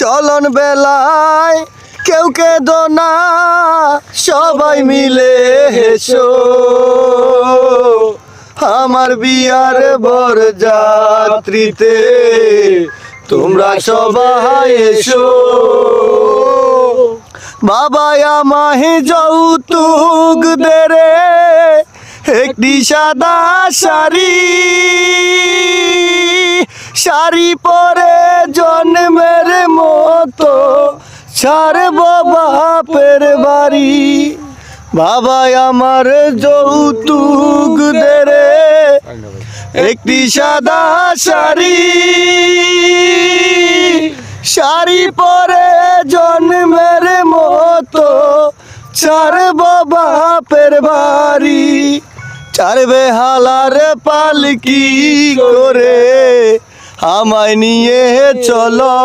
চলন বেলায় কেউ কে না, সবাই মিলে হেসো। আমার বিয়ার বর যাত্রীতে তোমরা সবাই এসো। বাবা আমাহে যৌতুক দে রে একটি সাদা শাড়ি। শাড়ি পরে জন্মের ছাড়ব বাপের বাড়ি। বাবা আমার যৌতুক দে রে একটি সাদা শাড়ি। শাড়ি পরে জন্মের মতো। ছাড়ব বাপের বাড়ি। চারবে হালার পালকি করে। আমায় নিয়ে চলো।